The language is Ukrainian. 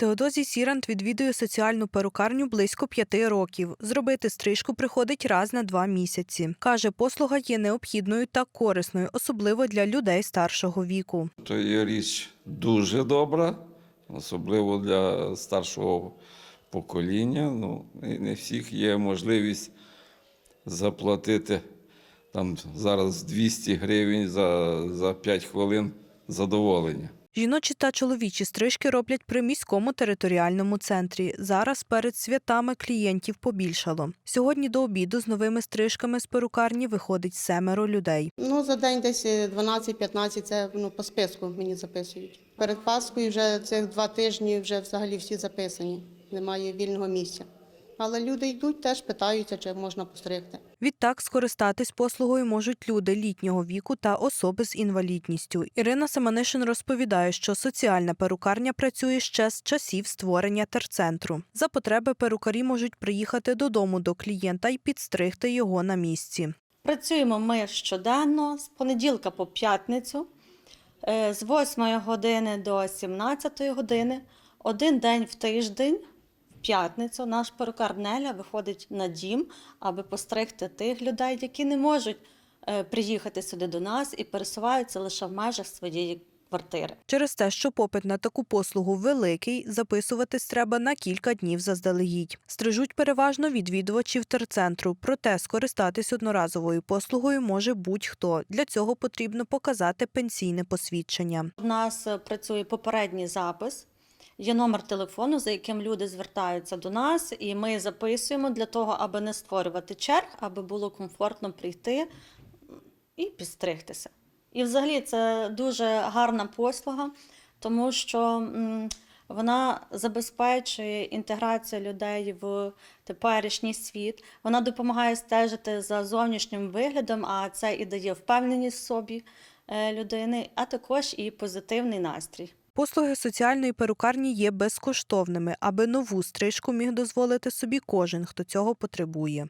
Теодозій Сірант відвідує соціальну перукарню близько п'яти років. Зробити стрижку приходить раз на два місяці. Каже, послуга є необхідною та корисною, особливо для людей старшого віку. То є річ дуже добра, особливо для старшого покоління. Ну, не всіх є можливість заплатити там зараз 200 гривень за, за 5 хвилин задоволення. Жіночі та чоловічі стрижки роблять при міському територіальному центрі. Зараз перед святами клієнтів побільшало. Сьогодні до обіду з новими стрижками з перукарні виходить семеро людей. Ну, за день десь 12-15 це ну, по списку мені записують. Перед Пасхою вже цих два тижні вже взагалі всі записані. Немає вільного місця. Але люди йдуть, теж питаються, чи можна постригти. Відтак скористатись послугою можуть люди літнього віку та особи з інвалідністю. Ірина Семенишин розповідає, що соціальна перукарня працює ще з часів створення терцентру. За потреби перукарі можуть приїхати додому до клієнта і підстригти його на місці. Працюємо ми щоденно з понеділка по п'ятницю, е, з 8 години до 17 години, один день в тиждень, п'ятницю, наш перукар Неля виходить на дім, аби постригти тих людей, які не можуть е, приїхати сюди до нас і пересуваються лише в межах своєї квартири. Через те, що попит на таку послугу великий, записуватись треба на кілька днів заздалегідь. Стрижуть переважно відвідувачів терцентру, проте скористатись одноразовою послугою може будь-хто. Для цього потрібно показати пенсійне посвідчення. У нас е, працює попередній запис. Є номер телефону, за яким люди звертаються до нас, і ми записуємо для того, аби не створювати черг, аби було комфортно прийти і підстригтися. І взагалі це дуже гарна послуга, тому що вона забезпечує інтеграцію людей в теперішній світ. Вона допомагає стежити за зовнішнім виглядом, а це і дає впевненість в собі е, людини, а також і позитивний настрій. Послуги соціальної перукарні є безкоштовними, аби нову стрижку міг дозволити собі кожен, хто цього потребує.